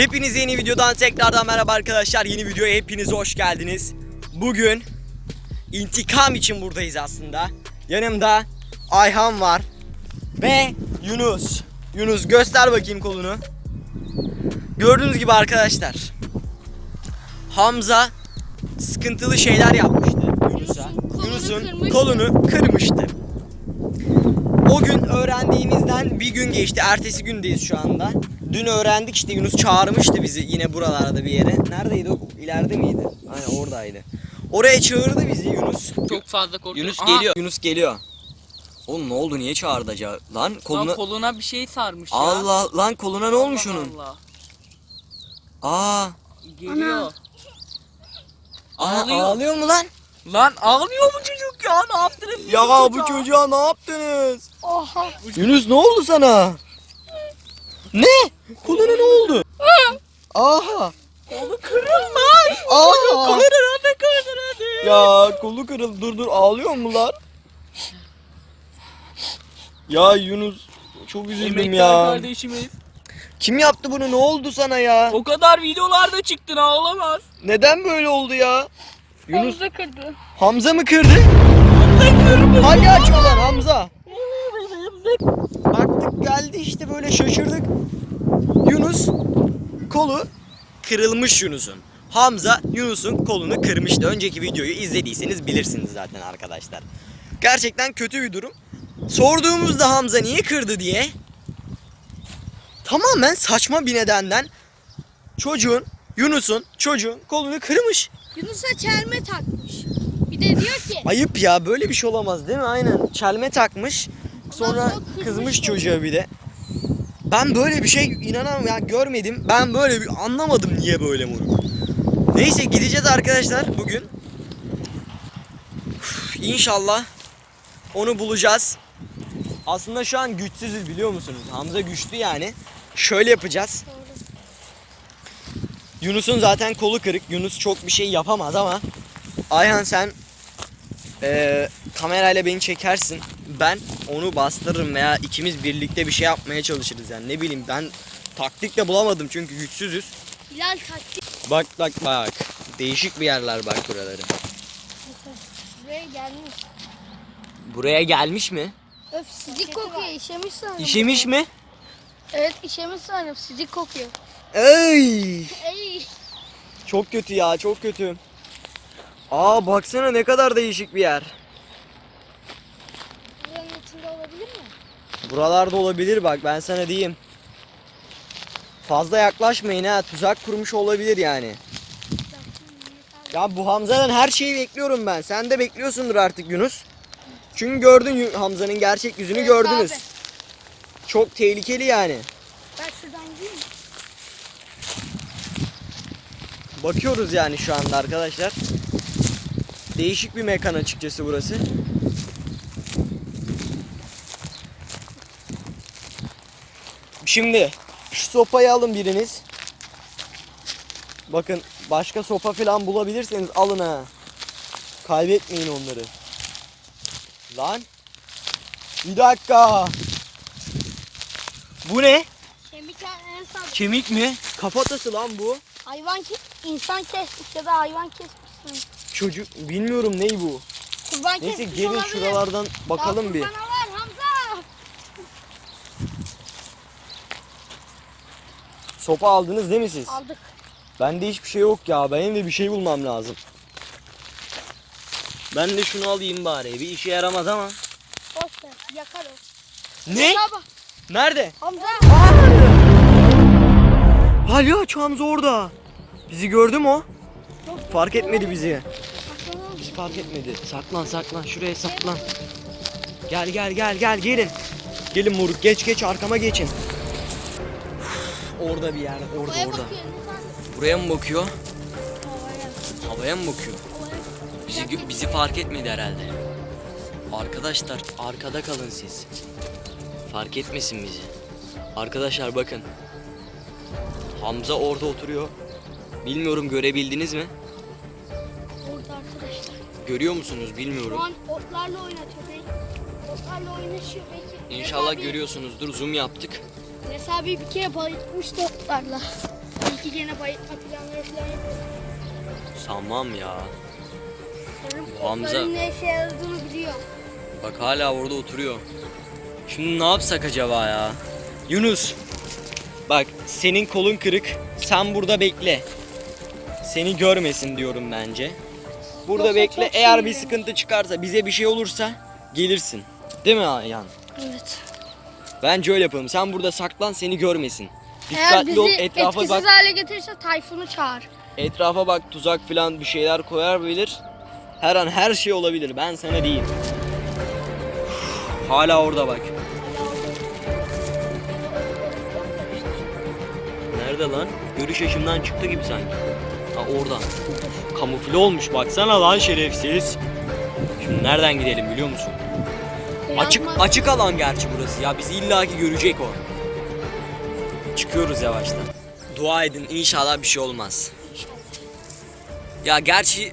Hepinize yeni videodan tekrardan merhaba arkadaşlar. Yeni videoya hepiniz hoş geldiniz. Bugün intikam için buradayız aslında. Yanımda Ayhan var ve Yunus. Yunus göster bakayım kolunu. Gördüğünüz gibi arkadaşlar. Hamza sıkıntılı şeyler yapmıştı Yunus'a. Yunus'un kolunu kırmıştı. O gün öğrendiğimizden bir gün geçti. Ertesi gündeyiz şu anda. Dün öğrendik işte Yunus çağırmıştı bizi yine buralarda bir yere. Neredeydi o? İleride miydi? Aynen oradaydı. Oraya çağırdı bizi Yunus. Çok fazla korkuyorum. Yunus Aha, geliyor. Yunus geliyor. Oğlum ne oldu? Niye çağırdı acaba? Lan koluna... Lan koluna bir şey sarmış ya. Allah lan koluna ne olmuş Allah onun? Allah. Aa, Geliyor. Aa, Ağlıyor. ağlıyor mu lan? Lan ağlıyor bu çocuk ya ne yaptınız Ya bu çocuğa? çocuğa ne yaptınız? Oha. Yunus ne oldu sana? Ne? Koluna ne oldu? Aha. Kolu kırılmış. Aha. Kolu nerede kırdın Ya kolu kırıldı. Dur dur ağlıyor mu lan? Ya Yunus çok üzüldüm Emektar ya. kardeşimiz. Kim yaptı bunu? Ne oldu sana ya? O kadar videolarda çıktın ağlamaz. Neden böyle oldu ya? Yunus Hamza kırdı. Hamza mı kırdı? Hangi açıyorlar Hamza? Baktık geldi işte böyle şaşırdık. Yunus kolu kırılmış Yunus'un. Hamza Yunus'un kolunu kırmıştı. Önceki videoyu izlediyseniz bilirsiniz zaten arkadaşlar. Gerçekten kötü bir durum. Sorduğumuzda Hamza niye kırdı diye tamamen saçma bir nedenden çocuğun Yunus'un çocuğun kolunu kırmış. Yunus'a çelme takmış. Bir de diyor ki Ayıp ya böyle bir şey olamaz değil mi? Aynen çelme takmış. Sonra kızmış çocuğa. bir de. Ben böyle bir şey inanamam ya görmedim. Ben böyle bir anlamadım niye böyle moruk. Neyse gideceğiz arkadaşlar bugün. Üf, İnşallah onu bulacağız. Aslında şu an güçsüzüz biliyor musunuz? Hamza güçlü yani. Şöyle yapacağız. Yunus'un zaten kolu kırık. Yunus çok bir şey yapamaz ama Ayhan sen eee kamerayla beni çekersin. Ben onu bastırırım veya ikimiz birlikte bir şey yapmaya çalışırız yani. Ne bileyim ben taktik de bulamadım çünkü güçsüzüz. Bilal taktik Bak bak bak. Değişik bir yerler bak buraları. buraya gelmiş. Buraya gelmiş mi? Öf sidik kokuyor. İşemiş sanırım. İşemiş mi? Evet işemiş sanırım. Sidik kokuyor. Ey! Ey. Çok kötü ya çok kötü. Aa baksana ne kadar değişik bir yer. Buranın içinde olabilir mi? Buralarda olabilir bak ben sana diyeyim. Fazla yaklaşmayın ha tuzak kurmuş olabilir yani. Ya bu Hamza'dan her şeyi bekliyorum ben. Sen de bekliyorsundur artık Yunus. Çünkü gördün Hamza'nın gerçek yüzünü Evet gördünüz. abi. Çok tehlikeli yani. Ben şuradan gideyim mi? Bakıyoruz yani şu anda arkadaşlar. Değişik bir mekan açıkçası burası. Şimdi şu sopayı alın biriniz. Bakın başka sopa falan bulabilirseniz alın ha. Kaybetmeyin onları. Lan. Bir dakika. Bu ne? Kemik en sağ. Kemik mi? Kafatası lan bu. Hayvan ki insan kesmiş ya da hayvan kesmişsin. Çocuk bilmiyorum ney bu. Kurban Neyse kesmiş gelin olabilir. şuralardan bakalım Ya bir. kurbana var Hamza. Sopa aldınız değil mi siz? Aldık. Bende hiçbir şey yok ya. Benim de bir şey bulmam lazım. Ben de şunu alayım bari. Bir işe yaramaz ama. Boş ver. Yakar o. Ne? Baba. Nerede? Hamza. Palyaço Hamza orada. Bizi gördü mü o? Fark etmedi bizi. Bizi fark etmedi. Saklan saklan. Şuraya saklan. Gel gel gel gel gelin. Gelin moruk geç geç arkama geçin. Orada bir yerde orada Havaya orada. bakıyor. Lütfen. Buraya mı bakıyor? Havaya. Havaya mı bakıyor? Havaya. Bizi bizi fark etmedi herhalde. Arkadaşlar arkada kalın siz. Fark etmesin bizi. Arkadaşlar bakın. Hamza orada oturuyor. Bilmiyorum görebildiniz mi? Orada arkadaşlar. Görüyor musunuz Şu bilmiyorum. an otlarla oynatıyor. Otlarla oynaşıyor belki. İnşallah görüyorsunuzdur. Zoom yaptık. Enes abi bir kere bayıltmıştı otlarla. Belki gene bayıltma planları falan yapıyor. Sanmam ya. Sanırım Hamza- ne işe yaradığını biliyor. Bak hala orada oturuyor. Şimdi ne yapsak acaba ya? Yunus. Bak senin kolun kırık. Sen burada bekle. Seni görmesin diyorum bence. Burada Yoksa bekle. çok Eğer bir sıkıntı çıkarsa, bize bir şey olursa gelirsin. Değil mi Ayhan? Evet. Bence öyle yapalım. Sen burada saklan, seni görmesin. Eğer Dikkatli bizi ol, etrafa etkisiz bak. hale getirirse Tayfun'u çağır. Etrafa bak, tuzak falan bir şeyler koyar bilir. Her an her şey olabilir. Ben sana diyeyim. Hala orada bak. Nerede lan? Görüş açımdan çıktı gibi sanki. Ha orada. Kamufle olmuş baksana lan şerefsiz. Şimdi nereden gidelim biliyor musun? Açık açık alan gerçi burası ya. Bizi illaki görecek o. Çıkıyoruz yavaştan. Dua edin inşallah bir şey olmaz. Ya gerçi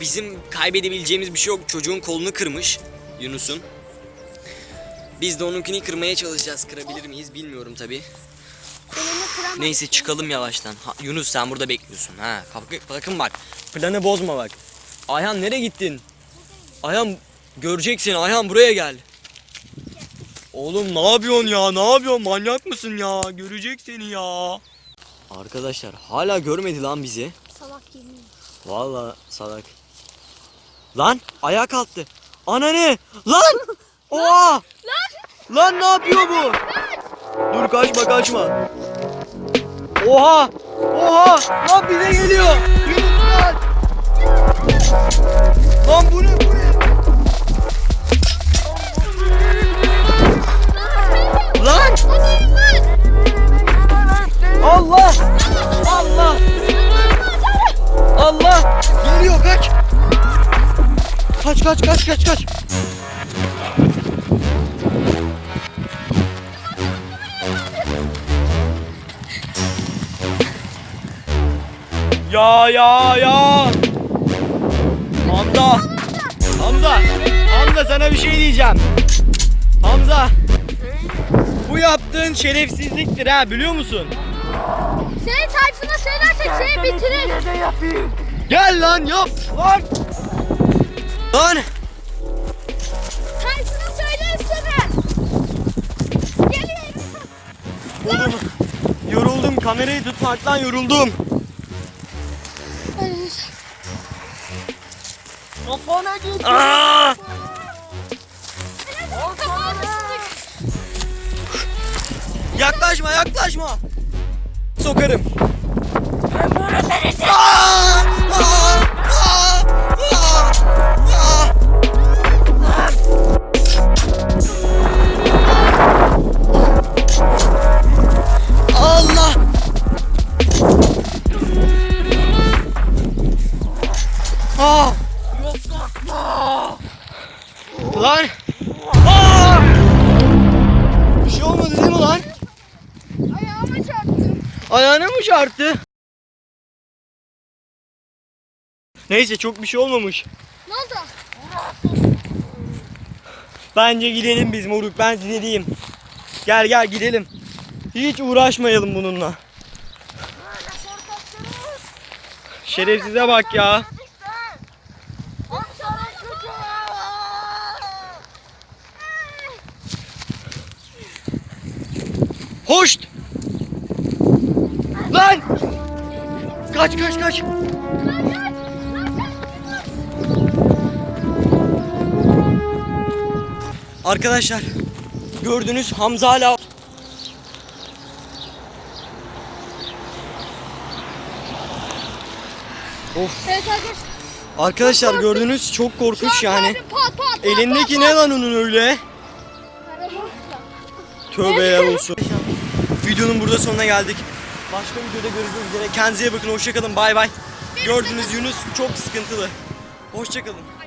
bizim kaybedebileceğimiz bir şey yok. Çocuğun kolunu kırmış Yunus'un. Biz de onunkini kırmaya çalışacağız. Kırabilir miyiz bilmiyorum tabi. Neyse çıkalım yavaştan. Ha, Yunus sen burada bekliyorsun. Ha, bakın, bakın bak. Planı bozma bak. Ayhan nereye gittin? Ayhan göreceksin. Ayhan buraya gel. Oğlum ne yapıyorsun ya? Ne yapıyorsun? Manyak mısın ya? Görecek seni ya. Arkadaşlar hala görmedi lan bizi. Salak yemin. Vallahi salak. Lan ayağa kalktı. Ananı! Lan! Oha! Lan! Lan ne yapıyor bu? Dur kaçma kaçma. Oha! Oha! Lan bize geliyor. Yunus lan! Lan bu ne bu ne? Lan! Allah! Allah! Allah! Geliyor kaç! Kaç kaç kaç kaç kaç! Ya ya ya! Hamza! Hamza! Hamza sana bir şey diyeceğim. Hamza! Bu yaptığın şerefsizliktir ha biliyor musun? Seni Tayfun'a söylersek seni bitirir. Gel lan yap lan! Lan! Tayfun'a söylersene. Geliyorum. Oğlum yoruldum kamerayı tutmaktan yoruldum. Kafana git. Aa! Yaklaşma yaklaşma. Sokarım. Aa! Aa! Aa! Ayağına mı çarptı? Neyse çok bir şey olmamış. Ne oldu? Bence gidelim biz moruk ben size diyeyim. Gel gel gidelim. Hiç uğraşmayalım bununla. Şerefsize bak ya. Hoşt! Kaç kaç kaç! Arkadaşlar gördünüz Hamza hala Evet arkadaşlar. Arkadaşlar gördünüz çok korkunç yani. Pat pat pat. Elindeki ne lan onun öyle? Tövbeler olsun. Videonun burada sonuna geldik. Başka videoda görüşmek üzere. Kendinize bakın. Hoşçakalın. Bay bay. Gördünüz Yunus çok sıkıntılı. Hoşçakalın.